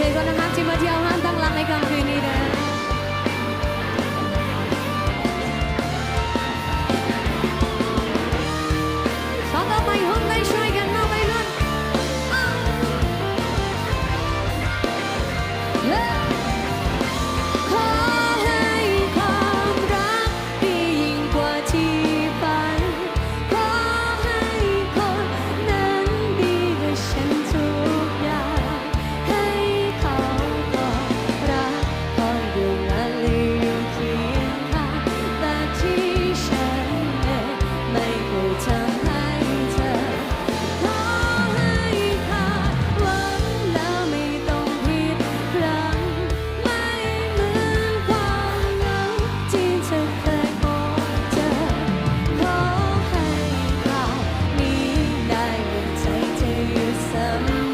ดีเจคนนะคะที่มาเที่ยวห้างตั้งหลักในค่ำคืนนี้เด้อ some